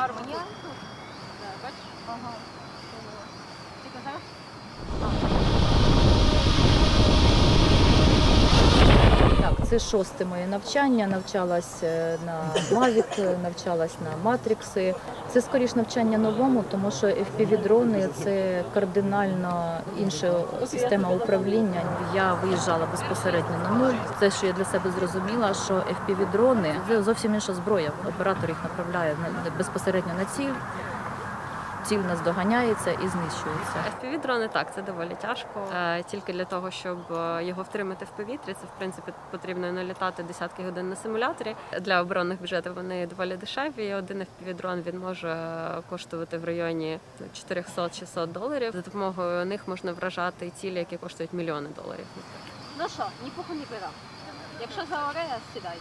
Арма. Я? Да, бачиш? Ага. Ти зараз Так, це шосте моє навчання. Навчалась е, на Mavic, навчалась на Матрікси. Це скоріш навчання новому, тому що FPV-дрони – це кардинально інша система управління. Я виїжджала безпосередньо на нуль. Це, що я для себе зрозуміла, що FPV-дрони – це зовсім інша зброя. Оператор їх направляє безпосередньо на ціль. Ціль наздоганяється і знищується. FPV-дрони так, це доволі тяжко. Е, Тільки для того, щоб е, його втримати в повітрі, це в принципі потрібно налітати десятки годин на симуляторі. Для оборонних бюджетів вони доволі дешеві. Один FPV-дрон він може коштувати в районі ну, 400-600 доларів. За допомогою них можна вражати цілі, які коштують мільйони доларів. Ну що, ні пуху, ні пера. Якщо заоре, сідай.